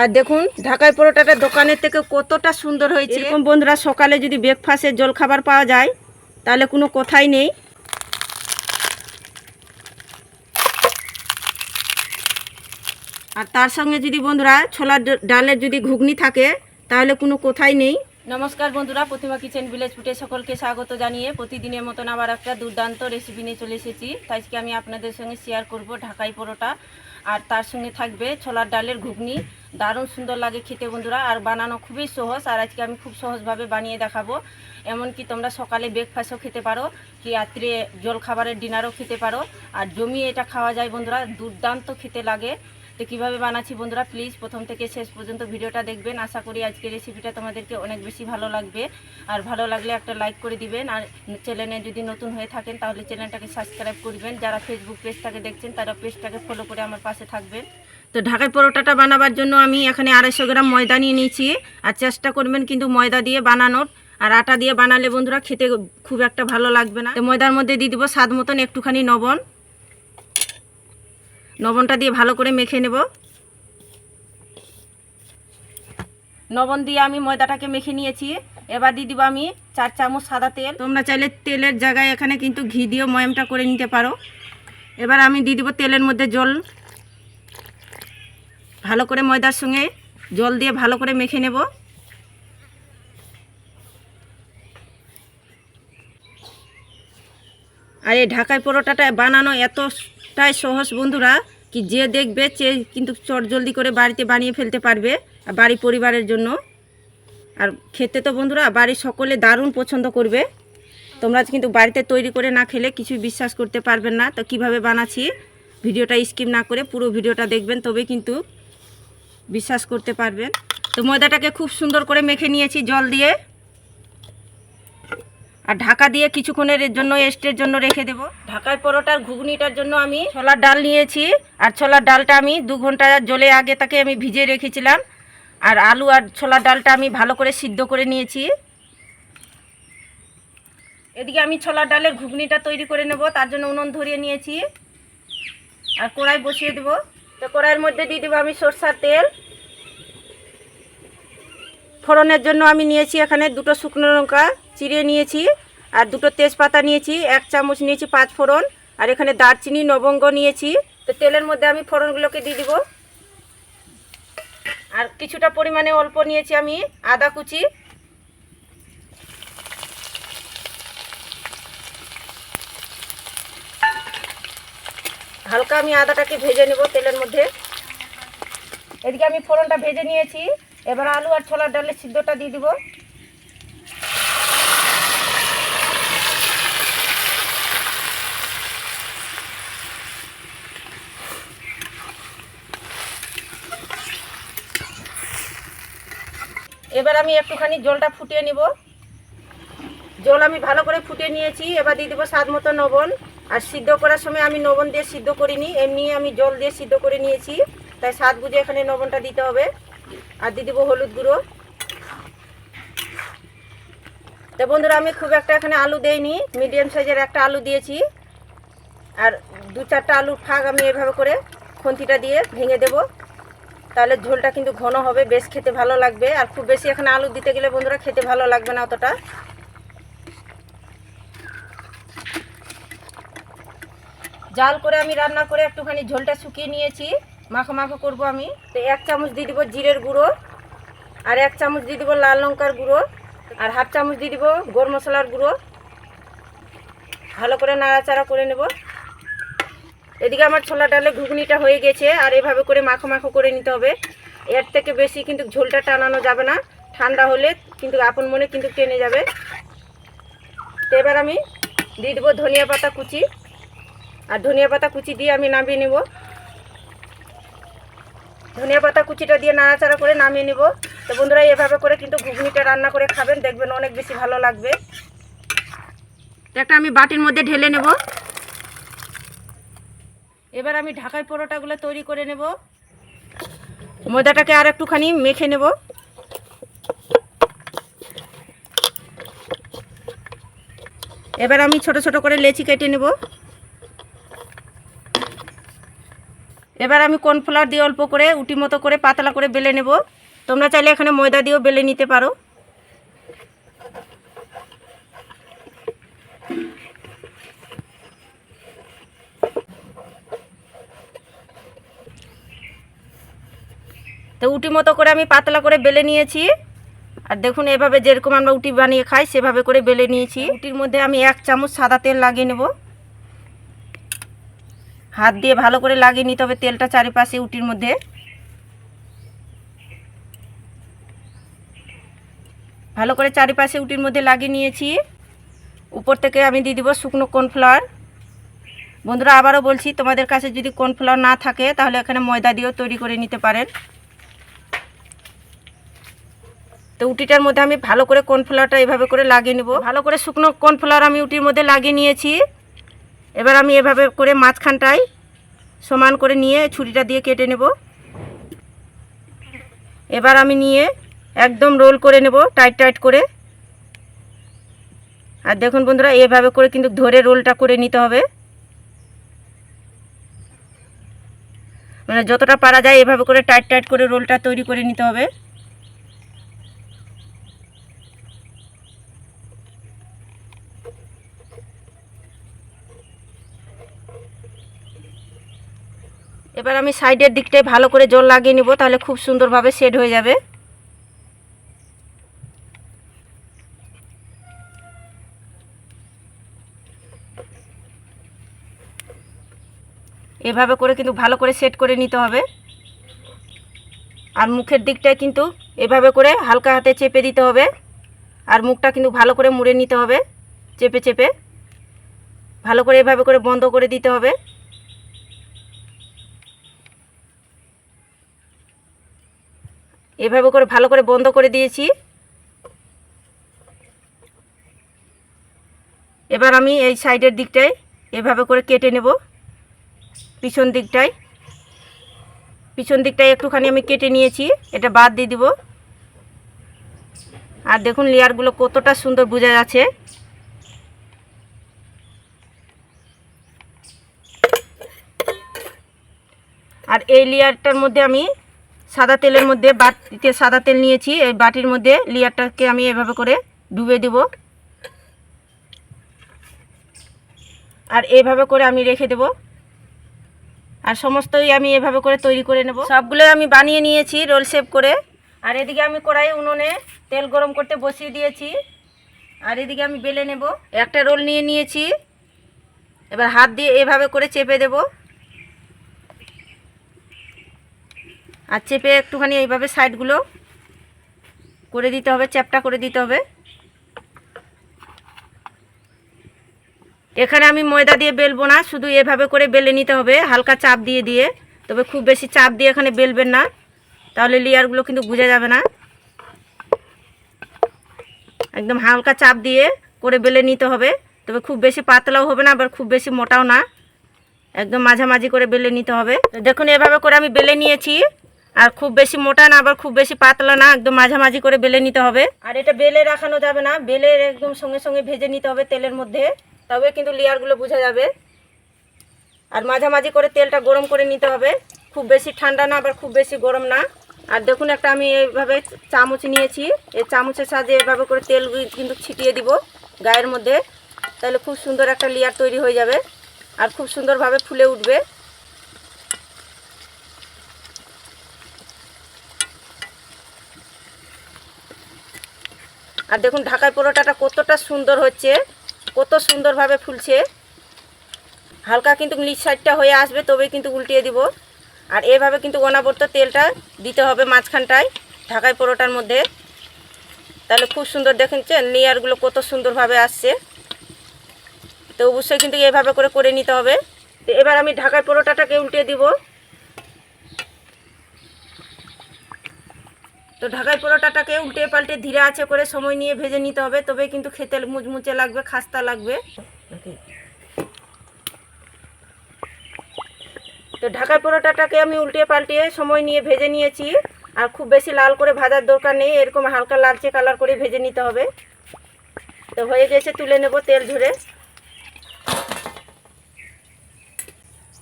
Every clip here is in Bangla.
আর দেখুন ঢাকাই পরোটাটা দোকানের থেকে কতটা সুন্দর হয়েছে। এরকম বন্ধুরা সকালে যদি ব্রেকফাস্টের জল খাবার পাওয়া যায় তাহলে কোনো কথাই নেই। আর তার সঙ্গে যদি বন্ধুরা ছোলার ডালের যদি ঘুগনি থাকে তাহলে কোনো কথাই নেই। নমস্কার বন্ধুরা প্রতিমা কিচেন ভিলেজ ফুটে সকলকে স্বাগত জানিয়ে প্রতিদিনের মতন আবার একটা দুর্দান্ত রেসিপি নিয়ে চলে এসেছি। তাই আজকে আমি আপনাদের সঙ্গে শেয়ার করব ঢাকাই পরোটা। আর তার সঙ্গে থাকবে ছোলার ডালের ঘুগনি। দারুণ সুন্দর লাগে খেতে বন্ধুরা, আর বানানো খুবই সহজ, আর আজকে আমি খুব সহজভাবে বানিয়ে দেখাবো। এমনকি তোমরা সকালে ব্রেকফাস্টও খেতে পারো, কি রাত্রে জল খাবারের ডিনারও খেতে পারো। আর জমিয়ে এটা খাওয়া যায় বন্ধুরা, দুর্দান্ত খেতে লাগে। তো কীভাবে বানাচ্ছি বন্ধুরা প্লিজ প্রথম থেকে শেষ পর্যন্ত ভিডিওটা দেখবেন। আশা করি আজকের রেসিপিটা তোমাদেরকে অনেক বেশি ভালো লাগবে। আর ভালো লাগলে একটা লাইক করে দিবেন। আর চ্যানেলে যদি নতুন হয়ে থাকেন, তাহলে চ্যানেলটাকে সাবস্ক্রাইব করবেন। যারা ফেসবুক পেজটাকে দেখছেন, তারা পেজটাকে ফলো করে আমার পাশে থাকবেন। তো ঢাকাই পরোটাটা বানাবার জন্য আমি এখানে আড়াইশো গ্রাম ময়দা নিয়ে নিয়েছি। আর চেষ্টা করবেন কিন্তু ময়দা দিয়ে বানানোর। আর আটা দিয়ে বানালে বন্ধুরা, খেতে খুব একটা ভালো লাগবে না। ময়দার মধ্যে দিয়ে দিব স্বাদ মতন একটুখানি লবণ। লবণটা দিয়ে ভালো করে মেখে নেব। লবণ দিয়ে আমি ময়দাটাকে মেখে নিয়েছি। এবার দিয়ে দিব আমি চার চামচ সাদা তেল। তোমরা চাইলে তেলের জায়গায় এখানে কিন্তু ঘি দিয়েও ময়ামটা করে নিতে পারো। এবার আমি দিয়ে দিব তেলের মধ্যে জল। ভালো করে ময়দার সঙ্গে জল দিয়ে ভালো করে মেখে নেব। আর এই ঢাকাই পরোটাটা বানানো এতটাই সহজ বন্ধুরা, কি যে দেখবে সে কিন্তু চট জলদি করে বাড়িতে বানিয়ে ফেলতে পারবে, আর বাড়ি পরিবারের জন্য। আর খেতে তো বন্ধুরা, বাড়ির সকলে দারুণ পছন্দ করবে। তোমরা কিন্তু বাড়িতে তৈরি করে না খেলে কিছুই বিশ্বাস করতে পারবেন না। তো কীভাবে বানাচ্ছি, ভিডিওটা স্কিপ না করে পুরো ভিডিওটা দেখবেন, তবে কিন্তু বিশ্বাস করতে পারবেন। তো ময়দাটাকে খুব সুন্দর করে মেখে নিয়েছি জল দিয়ে। আর ঢাকা দিয়ে কিছুক্ষণের জন্য এস্টের জন্য রেখে দেব। ঢাকায় পরোটার ঘুগনিটার জন্য আমি ছোলার ডাল নিয়েছি, আর ছোলার ডালটা আমি দু ঘণ্টা জলে আগে তাকে আমি ভিজিয়ে রেখেছিলাম। আর আলু আর ছোলার ডালটা আমি ভালো করে সিদ্ধ করে নিয়েছি। এদিকে আমি ছোলার ডালের ঘুগনিটা তৈরি করে নেব, তার জন্য উনুন ধরিয়ে নিয়েছি। আর কড়াই বসিয়ে দেবো। তো কড়াইয়ের মধ্যে দিয়ে দেবো আমি সরষার তেল। ফোড়নের জন্য আমি নিয়েছি এখানে দুটো শুকনো লঙ্কা। চিড়ে নিয়েছি, আর দুটো তেজপাতা নিয়েছি, এক চামচ নিয়েছি পাঁচ ফোড়ন, আর এখানে দারচিনি লবঙ্গ নিয়েছি। তো তেলের মধ্যে আমি ফোড়নগুলোকে দিয়ে দিব। আর কিছুটা পরিমাণে অল্প নিয়েছি আমি আদা কুচি। হালকা আমি আদাটাকে ভেজে নেব তেলের মধ্যে। এদিকে আমি ফোড়নটা ভেজে নিয়েছি। এবার আলু আর ছোলার ডালের সিদ্ধটা দিয়ে দিব। এবার আমি একটুখানি জলটা ফুটিয়ে নিব। জল আমি ভালো করে ফুটিয়ে নিয়েছি, এবার দিয়ে দেবো স্বাদ মতো লবণ আর সিদ্ধ করার সময় আমি লবণ দিয়ে সিদ্ধ করিনি, এমনি আমি জল দিয়ে সিদ্ধ করে নিয়েছি। তাই স্বাদ বুঝে এখানে লবণটা দিতে হবে। আর দিয়ে দেবো হলুদ গুঁড়ো। তো বন্ধুরা, আমি খুব একটা এখানে আলু দেইনি, মিডিয়াম সাইজের একটা আলু দিয়েছি। আর দু চারটা আলুর ফাঁক আমি এভাবে করে খুন্তিটা দিয়ে ভেঙে দেব। তাহলে ঝোলটা কিন্তু ঘন হবে, বেশ খেতে ভালো লাগবে। আর খুব বেশি এখানে আলু দিতে গেলে বন্ধুরা খেতে ভালো লাগবে না অতটা। জাল করে আমি রান্না করে একটুখানি ঝোলটা শুকিয়ে নিয়েছি। মাখো মাখো করব আমি। তো এক চামচ দিয়ে দিব জিরের গুঁড়ো, আর এক চামচ দিয়ে দিব লাল লঙ্কার গুঁড়ো, আর হাফ চামচ দিয়ে দিব গোর মশলার গুঁড়ো। ভালো করে নাড়াচাড়া করে নেব। এদিকে আমার ছোলা ডালে ঘুগনিটা হয়ে গেছে, আর এভাবে করে মাখো মাখো করে নিতে হবে। এর থেকে বেশি কিন্তু ঝোলটা টানানো যাবে না। ঠান্ডা হলে কিন্তু আপন মনে কিন্তু টেনে যাবে। তো এবার আমি দিয়ে দেবো ধনিয়া পাতা কুচি। আর ধনিয়া পাতা কুচি দিয়ে আমি নামিয়ে নেব। ধনিয়া পাতা কুচিটা দিয়ে নাড়াচাড়া করে নামিয়ে নেব। তো বন্ধুরা, এভাবে করে কিন্তু ঘুগনিটা রান্না করে খাবেন, দেখবেন অনেক বেশি ভালো লাগবে। একটা আমি বাটির মধ্যে ঢেলে নেব। এবার আমি ঢাকাই পরোটাগুলো তৈরি করে নেব। ময়দাটাকে আর একটুখানি মেখে নেব। এবার আমি ছোট ছোট করে লেচি কেটে নেব। এবার আমি কর্নফ্লাওয়ার দিয়ে অল্প করে, উটি মতো করে পাতলা করে বেলে নেব। তোমরা চাইলে এখানে ময়দা দিয়েও বেলে নিতে পারো। তো উটি মতো করে আমি পাতলা করে বেলে নিয়েছি। আর দেখুন, এভাবে যেরকম আমরা উটি বানিয়ে খাই, সেভাবে করে বেলে নিয়েছি। উটির মধ্যে আমি এক চামচ সাদা তেল লাগিয়ে নেব। হাত দিয়ে ভালো করে লাগিয়ে নিতে হবে তেলটা চারিপাশে উটির মধ্যে। ভালো করে চারিপাশে উটির মধ্যে লাগিয়ে নিয়েছি। উপর থেকে আমি দিয়ে দিব শুকনো কর্নফ্লাওয়ার। বন্ধুরা, আবারও বলছি, তোমাদের কাছে যদি কর্নফ্লাওয়ার না থাকে, তাহলে এখানে ময়দা দিয়েও তৈরি করে নিতে পারেন। তো উটিটার মধ্যে আমি ভালো করে কর্নফ্লাওয়ারটা এভাবে করে লাগিয়ে নেব। ভালো করে শুকনো কর্নফ্লাওয়ার আমি উটির মধ্যে লাগিয়ে নিয়েছি। এবার আমি এভাবে করে মাঝখানটায় সমান করে নিয়ে ছুরিটা দিয়ে কেটে নেব। এবার আমি নিয়ে একদম রোল করে নেব টাইট টাইট করে। আর দেখুন বন্ধুরা, এভাবে করে কিন্তু ধরে রোলটা করে নিতে হবে। মানে যতটা পারা যায় এভাবে করে টাইট টাইট করে রোলটা তৈরি করে নিতে হবে। এবার আমি সাইডের দিকটায় ভালো করে জল লাগিয়ে নিব, তাহলে খুব সুন্দরভাবে সেট হয়ে যাবে। এভাবে করে কিন্তু ভালো করে সেট করে নিতে হবে। আর মুখের দিকটায় কিন্তু এভাবে করে হালকা হাতে চেপে দিতে হবে। আর মুখটা কিন্তু ভালো করে মুড়ে নিতে হবে, চেপে চেপে। ভালো করে এভাবে করে বন্ধ করে দিতে হবে। এভাবে করে ভালো করে বন্ধ করে দিয়েছি। এবার আমি এই সাইডের দিকটায় এভাবে করে কেটে নেব, পিছন দিকটায়। পিছন দিকটায় একটুখানি আমি কেটে নিয়েছি, এটা বাদ দিয়ে দিব। আর দেখুন লেয়ারগুলো কতটা সুন্দর বোঝা যাচ্ছে। আর এই লেয়ারটার মধ্যে আমি সাদা তেলের মধ্যে বাটিতে সাদা তেল নিয়েছি। এই বাটির মধ্যে লেয়ারটাকে আমি এভাবে করে ডুবে দেব। আর এভাবে করে আমি রেখে দেব। আর সমস্তই আমি এভাবে করে তৈরি করে নেব। সবগুলো আমি বানিয়ে নিয়েছি, রোল শেপ করে। আর এদিকে আমি কড়াই উনুনে তেল গরম করতে বসিয়ে দিয়েছি। আর এদিকে আমি বেলে নেব। একটা রোল নিয়ে নিয়েছি। এবার হাত দিয়ে এভাবে করে চেপে দেবো। আর চেপে একটুখানি এইভাবে সাইডগুলো করে দিতে হবে, চ্যাপটা করে দিতে হবে। এখানে আমি ময়দা দিয়ে বেলবো না, শুধু এভাবে করে বেলে নিতে হবে, হালকা চাপ দিয়ে দিয়ে। তবে খুব বেশি চাপ দিয়ে এখানে বেলবেন না, তাহলে লেয়ারগুলো কিন্তু বোঝা যাবে না। একদম হালকা চাপ দিয়ে করে বেলে নিতে হবে, তবে খুব বেশি পাতলাও হবে না, আবার খুব বেশি মোটাও না। একদম মাঝামাঝি করে বেলে নিতে হবে। দেখুন, এভাবে করে আমি বেলে নিয়েছি। আর খুব বেশি মোটা না, আবার খুব বেশি পাতলা না, একদম মাঝামাঝি করে বেলে নিতে হবে। আর এটা বেলে রাখানো যাবে না, বেলে একদম সঙ্গে সঙ্গে ভেজে নিতে হবে তেলের মধ্যে, তবে কিন্তু লেয়ারগুলো বোঝা যাবে। আর মাঝামাঝি করে তেলটা গরম করে নিতে হবে, খুব বেশি ঠান্ডা না, আবার খুব বেশি গরম না। আর দেখুন একটা আমি এইভাবে চামচ নিয়েছি, এই চামচের সাহায্যে এভাবে করে তেল কিন্তু ছিটিয়ে দিব গায়ের মধ্যে, তাহলে খুব সুন্দর একটা লেয়ার তৈরি হয়ে যাবে, আর খুব সুন্দরভাবে ফুলে উঠবে। আর দেখুন ঢাকায় পরোটাটা কতটা সুন্দর হচ্ছে, কত সুন্দরভাবে ফুলছে। হালকা কিন্তু নিচ সাইডটা হয়ে আসবে, তবে কিন্তু উল্টিয়ে দিব। আর এভাবে কিন্তু অনাবর্ত তেলটা দিতে হবে মাঝখানটায়, ঢাকায় পরোটার মধ্যে। তাহলে খুব সুন্দর দেখেছেন লেয়ারগুলো কত সুন্দরভাবে আসছে। তো অবশ্যই কিন্তু এভাবে করে করে নিতে হবে। তো এবার আমি ঢাকায় পরোটাটাকে উল্টে দিব। তো ঢাকাই পরোটাটাকে উল্টে পাল্টে ধীরে আছে করে সময় নিয়ে ভেজে নিতে হবে, তবে কিন্তু খেতে মুচমুচে লাগবে, খাস্তা লাগবে। তো ঢাকাই পরোটাটাকে আমি উল্টে পাল্টিয়ে সময় নিয়ে ভেজে নিয়েছি, আর খুব বেশি লাল করে ভাজার দরকার নেই, এরকম হালকা লালচে কালার করে ভেজে নিতে হবে। তো হয়ে গেছে, তুলে নেব তেল ঝরে।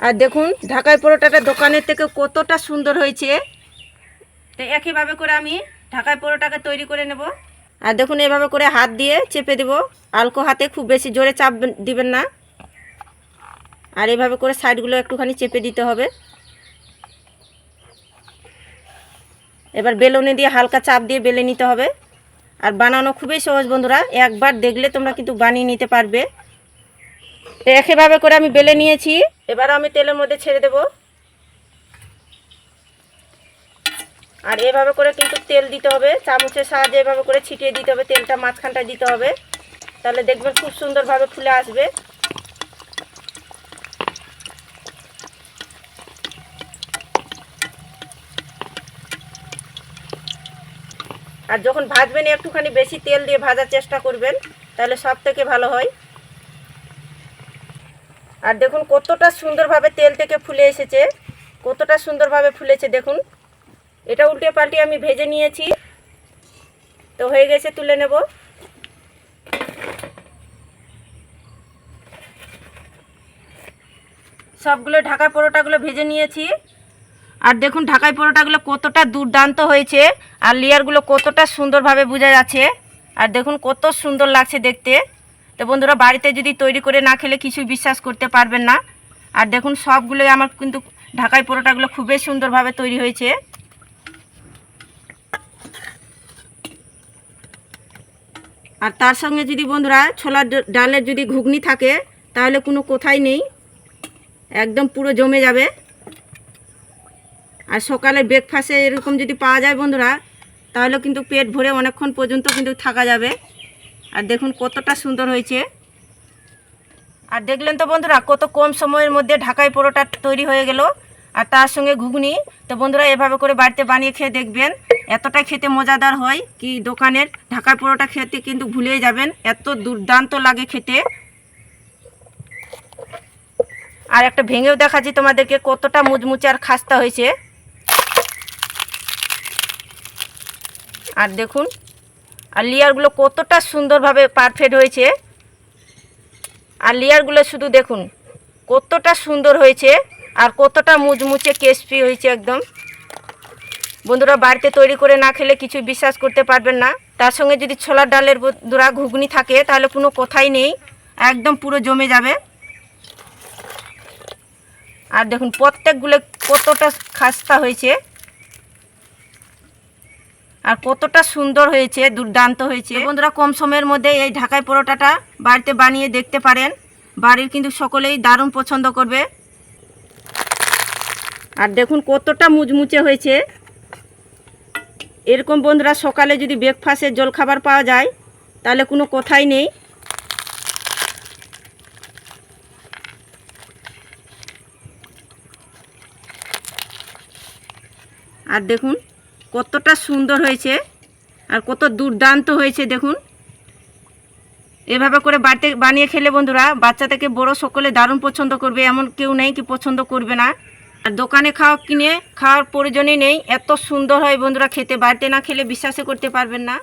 আর দেখুন, ঢাকাই পরোটাটা দোকানের থেকে কতটা সুন্দর হয়েছে। তো একইভাবে করে আমি ঢাকায় পরোটাকে তৈরি করে নেব। আর দেখুন, এভাবে করে হাত দিয়ে চেপে দেব। আলকো হাতে খুব বেশি জোরে চাপ দিবেন না। আর এভাবে করে সাইডগুলো একটুখানি চেপে দিতে হবে। এবার বেলুনে দিয়ে হালকা চাপ দিয়ে বেলে নিতে হবে। আর বানানো খুবই সহজ বন্ধুরা, একবার দেখলে তোমরা কিন্তু বানিয়ে নিতে পারবে। তো একইভাবে করে আমি বেলে নিয়েছি। এবার আমি তেলের মধ্যে ছেড়ে দেব। আর এভাবে করে কিন্তু তেল দিতে হবে, চামচের সাহায্যে এভাবে করে ছিটিয়ে দিতে হবে, তেলটা মাঝখানটা দিতে হবে। তাহলে দেখবেন খুব সুন্দরভাবে ফুলে আসবে। আর যখন ভাজবেন, একটুখানি বেশি তেল দিয়ে ভাজার চেষ্টা করবেন, তাহলে সব থেকে ভালো হয়। আর দেখুন কতটা সুন্দরভাবে তেল থেকে ফুলে এসেছে, কতটা সুন্দরভাবে ফুলেছে, দেখুন। এটা উল্টে পাল্টে আমি ভেজে নিয়েছি। তো হয়ে গেছে, তুলে নেব। সবগুলো ঢাকা পরোটাগুলো ভেজে নিয়েছি। আর দেখুন ঢাকাই পরোটাগুলো কতটা দুর্দান্ত হয়েছে আর লেয়ারগুলো কতটা সুন্দরভাবে বোঝা যাচ্ছে। আর দেখুন, কত সুন্দর লাগছে দেখতে। তো বন্ধুরা, বাড়িতে যদি তৈরি করে না খেলে কিছুই বিশ্বাস করতে পারবেন না। আর দেখুন, সবগুলোই আমার কিন্তু ঢাকাই পরোটাগুলো খুবই সুন্দরভাবে তৈরি হয়েছে। আর তার সঙ্গে যদি বন্ধুরা ছোলার ডালের যদি ঘুগনি থাকে, তাহলে কোনো কোথায় নেই। একদম পুরো জমে যাবে। আর সকালে ব্রেকফাস্টে এরকম যদি পাওয়া যায় বন্ধুরা, তাহলে কিন্তু পেট ভরে অনেকক্ষণ পর্যন্ত কিন্তু থাকা যাবে। আর দেখুন কতটা সুন্দর হয়েছে। আর দেখলেন তো বন্ধুরা, কত কম সময়ের মধ্যে ঢাকাই পরোটা তৈরি হয়ে গেল। আর তার সঙ্গে ঘুগনি। তো বন্ধুরা, এভাবে করে বাড়িতে বানিয়ে খেয়ে দেখবেন। এতটা খেতে মজাদার হয় কি দোকানের ঢাকাই পরোটা খেতে কিন্তু ভুলেই যাবেন, এত দুর্দান্ত লাগে খেতে। আর একটা ভেঙেও দেখাচ্ছি তোমাদেরকে কতটা মুচমুচে আর খাস্তা হয়েছে। আর দেখুন, আর লেয়ারগুলো কতটা সুন্দরভাবে পারফেক্ট হয়েছে। আর লেয়ারগুলো শুধু দেখুন, কতটা সুন্দর হয়েছে আর কতটা মুচমুচে কেসপি হয়েছে একদম। বন্ধুরা বাড়িতে তৈরি করে না খেলে কিছু বিশ্বাস করতে পারবেন না। তার সঙ্গে যদি ছোলার ডালের বন্ধুরা ঘুগনি থাকে, তাহলে কোনো কথাই নেই। একদম পুরো জমে যাবে। আর দেখুন, প্রত্যেকগুলো কতটা খাস্তা হয়েছে। আর কতটা সুন্দর হয়েছে, দুর্দান্ত হয়েছে। বন্ধুরা, কম সময়ের মধ্যে এই ঢাকাই পরোটাটা বাড়িতে বানিয়ে দেখতে পারেন। বাড়ির কিন্তু সকলেই দারুণ পছন্দ করবে। আর দেখুন, কতটা মুচমুচে হয়েছে। এরকম বন্ধুরা সকালে যদি ব্রেকফাস্টের জলখাবার পাওয়া যায়, তাহলে কোনো কথাই নেই। আর দেখুন, কতটা সুন্দর হয়েছে, আর কত দুর্দান্ত হয়েছে, দেখুন। এভাবে করে বাড়িতে বানিয়ে খেলে বন্ধুরা, বাচ্চা থেকে বড় সকলে দারুণ পছন্দ করবে, এমন কেউ নেই কি পছন্দ করবে না। আর দোকানে খাওয়া কিনে খাওয়ার প্রয়োজনই নেই। এত সুন্দর হয় বন্ধুরা খেতে, বাড়িতে না খেলে বিশ্বাসই করতে পারবেন না।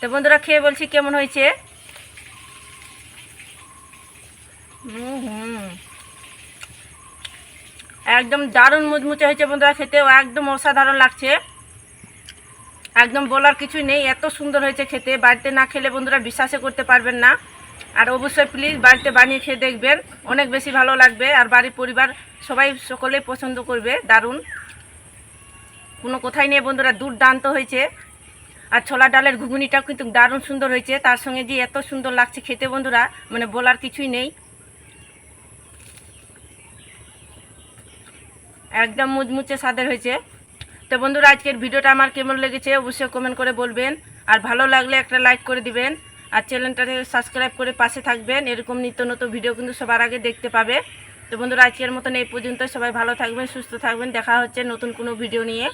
তো বন্ধুরা খেয়ে বলছি কেমন হয়েছে? একদম দারুণ মুচমুচে হয়েছে বন্ধুরা খেতেও, একদম অসাধারণ লাগছে। একদম বলার কিছুই নেই, এত সুন্দর হয়েছে খেতে। বাড়িতে না খেলে বন্ধুরা বিশ্বাসই করতে পারবেন না। আর অবশ্যই প্লিজ বাড়িতে বানিয়ে খেয়ে দেখবেন। অনেক বেশি ভালো লাগবে আর বাড়ির পরিবার সবাই সকলেই পছন্দ করবে, দারুণ। কোনো কোথায় নেই বন্ধুরা, দুর্দান্ত হয়েছে। আর ছোলা ডালের ঘুগনিটাও কিন্তু দারুণ সুন্দর হয়েছে। তার সঙ্গে যে এত সুন্দর লাগছে খেতে বন্ধুরা মানে বলার কিছুই নেই। একদম মুচমুচে স্বাদের হয়েছে। তো বন্ধুরা, আজকের ভিডিওটা আমার কেমন লেগেছে অবশ্যই কমেন্ট করে বলবেন। আর ভালো লাগলে একটা লাইক করে দিবেন। আর চ্যানেলটাকে সাবস্ক্রাইব করে পাশে থাকবেন। এরকম নিত্য নতুন ভিডিও কিন্তু সবার আগে দেখতে পাবে। তো বন্ধুরা, আজকের মতন এই পর্যন্ত সবাই ভালো থাকবেন, সুস্থ থাকবেন। দেখা হচ্ছে নতুন কোনো ভিডিও নিয়ে।